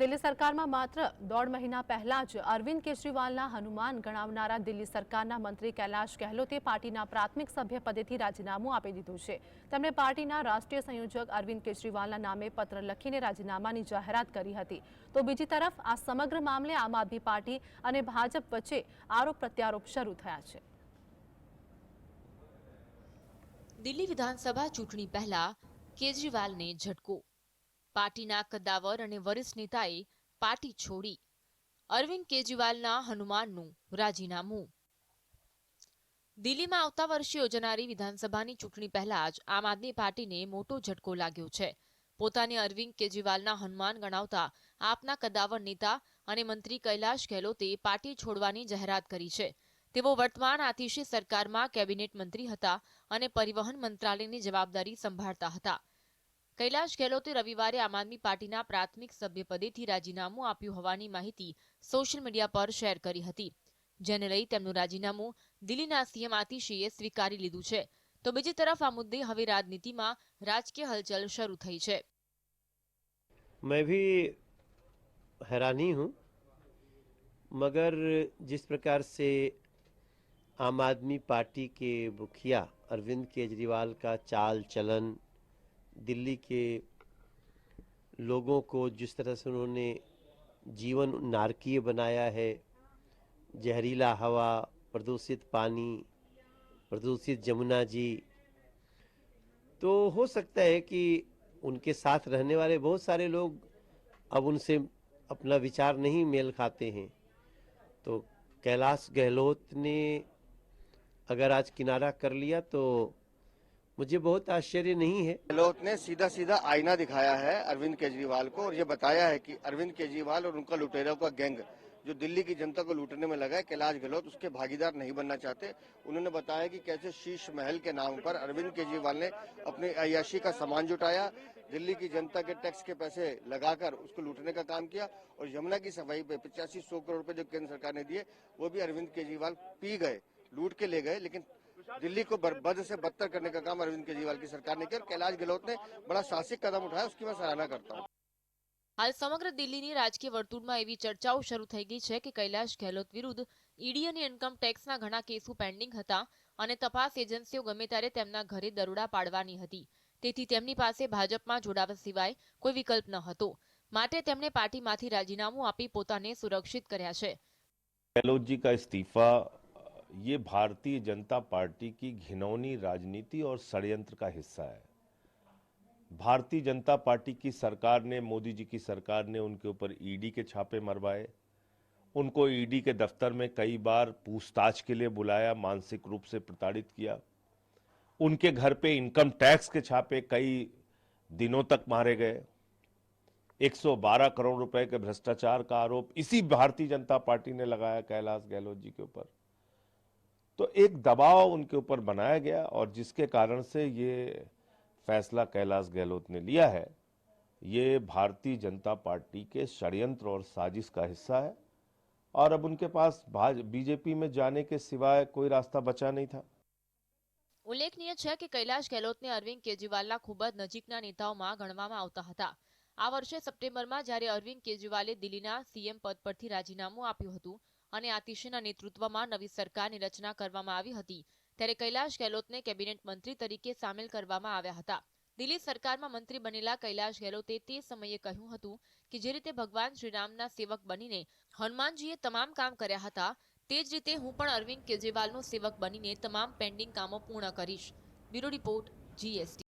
દિલ્હી સરકારમાં માત્ર દોઢ મહિના પહેલા જ અરવિંદ કેજરીવાલના હનુમાન ગણાવનારા દિલ્હી સરકારના મંત્રી કૈલાશ ગહેલોતે પાર્ટીના પ્રાથમિક સભ્ય પદેથી રાજીનામું આપી દીધું છે. તેમણે પાર્ટીના રાષ્ટ્રીય સંયોજક અરવિંદ કેજરીવાલના નામે પત્ર લખીને રાજીનામાની જાહેરાત કરી હતી. તો બીજી તરફ આ સમગ્ર મામલે આમ આદમી પાર્ટી અને ભાજપ વચ્ચે આરોપ પ્રત્યારોપ શરૂ થયા છે. દિલ્હી વિધાનસભા ચૂંટણી પહેલા કેજરીવાલને ઝટકો. પાર્ટીના કદાવર અને વરિષ્ઠ નેતાએ પાર્ટી છોડી. અરવિંદ કેજરીવાલના હનુમાનનું રાજીનામું. દિલ્હીમાં આવતા વર્ષે યોજાનારી વિધાનસભાની ચૂંટણી પહેલા જ આમ આદમી પાર્ટીને મોટો ઝટકો લાગ્યો છે. પોતાને અરવિંદ કેજરીવાલના હનુમાન ગણાવતા આપના કદાવર નેતા અને મંત્રી કૈલાશ ગેહલોતે પાર્ટી છોડવાની જાહેરાત કરી છે. તેઓ વર્તમાન આતિશી સરકારમાં કેબિનેટ મંત્રી હતા અને પરિવહન મંત્રાલયની જવાબદારી સંભાળતા હતા. કૈલાશ ગેહલોતે રવિવારે આમ આદમી પાર્ટીના પ્રાથમિક સભ્યપદેથી રાજીનામું આપ્યું હોવાની માહિતી સોશિયલ મીડિયા પર શેર કરી હતી જેને લઈ તેમનું રાજીનામું દિલ્હીના સીએમ આતિશીએ સ્વીકારી લીધું છે તો બીજી તરફ આ મુદ્દે હવે રાજનીતિમાં રાજકીય હલચલ શરૂ થઈ છે मैं भी हैरानी हूँ मगर जिस प्रकार से आम आदमी पार्टी के मुखिया अरविंद केजरीवाल का चाल चलन दिल्ली के लोगों को जिस तरह से उन्होंने जीवन नारकीय बनाया है, जहरीला हवा, प्रदूषित पानी, प्रदूषित जमुना जी तो हो सकता है कि उनके साथ रहने वाले बहुत सारे लोग अब उनसे अपना विचार नहीं मेल खाते हैं। तो कैलाश गहलोत ने अगर आज किनारा कर लिया तो मुझे बहुत आश्चर्य नहीं है। गहलोत ने सीधा सीधा आईना दिखाया है अरविंद केजरीवाल को और ये बताया है कि अरविंद केजरीवाल और उनका लुटेरों का गैंग जो दिल्ली की जनता को लूटने में लगा है, कैलाश गहलोत उसके भागीदार नहीं बनना चाहते। उन्होंने बताया कि कैसे शीश महल के नाम पर अरविंद केजरीवाल ने अपनी अयाशी का सामान जुटाया, दिल्ली की जनता के टैक्स के पैसे लगाकर उसको लूटने का काम किया और यमुना की सफ़ाई पे पचासी सौ करोड़ रुपए जो केंद्र सरकार ने दिए, वो भी अरविंद केजरीवाल पी गए, लूट के ले गए, लेकिन दिल्ली को बर्बद से बदतर करने का काम अरविंद केजरीवाल की सरकार ने किया और कैलाश गहलोत ने बड़ा साहसिक कदम उठाया उसकी मैं सराहना करता हूँ હાલ સમગ્ર દિલ્હીની રાજકીય વર્તુળમાં એવી ચર્ચાઓ શરૂ થઈ ગઈ છે કે કૈલાશ ગેહલોત વિરુદ્ધ ઈડી અને ઇન્કમ ટેક્સના ઘણા કેસો પેન્ડિંગ હતા અને તપાસ એજન્સીઓ ગમે ત્યારે તેમના ઘરે દરોડા પાડવાની હતી તેથી તેમની પાસે ભાજપમાં જોડાવા સિવાય કોઈ વિકલ્પ ન હતો માટે તેમણે પાર્ટીમાંથી રાજીનામું આપી પોતાને સુરક્ષિત કર્યા છે गहलोत जी का इस्तीफा ये भारतीय जनता पार्टी की घिनौनी राजनीति और षडयंत्र का हिस्सा है। भारतीय जनता पार्टी की सरकार ने, मोदी जी की सरकार ने उनके ऊपर ईडी के छापे मरवाए। उनको ईडी के दफ्तर में कई बार पूछताछ के लिए बुलाया, मानसिक रूप से प्रताड़ित किया। उनके घर पे इनकम टैक्स के छापे कई दिनों तक मारे गए। 112 करोड़ रुपए के भ्रष्टाचार का आरोप इसी भारतीय जनता पार्टी ने लगाया, कैलाश गहलोत जी के ऊपर। तो एक दबाव उनके ऊपर बनाया गया और जिसके कारण से ये फैसला कैलाश गहलोत ने लिया है ये भारतीय जनता पार्टी के षड्यंत्र और साजिश का हिस्सा है और अब उनके पास बीजेपी में जाने के सिवाय कोई रास्ता बचा नहीं था ઉલ્લેખનીય છે કે કૈલાશ ગેહલોતને અરવિંદ કેજરીવાલના ખૂબ જ નજીકના નેતાઓમાં ગણવામાં આવતા હતા આ વર્ષે સપ્ટેમ્બરમાં જ્યારે અરવિંદ કેજરીવાલે દિલ્હીના સીએમ પદ પરથી રાજીનામું આપ્યું હતું અને આતિશીના નેતૃત્વમાં નવી સરકારની રચના કરવામાં આવી હતી. ત્યારે કૈલાશ ગેહલોતને કેબિનેટ મંત્રી તરીકે સામેલ કરવામાં આવ્યા હતા. દિલ્હી સરકારમાં મંત્રી બનેલા કૈલાશ ગેહલોતે તે સમયે કહ્યું હતું કે, જે રીતે ભગવાન શ્રીરામના સેવક બનીને હનુમાનજીએ તમામ કામ કર્યા હતા, તે જ રીતે હું પણ અરવિંદ કેજરીવાલનો સેવક બનીને તમામ પેન્ડિંગ કામો પૂર્ણ કરીશ. Bureau report, GST.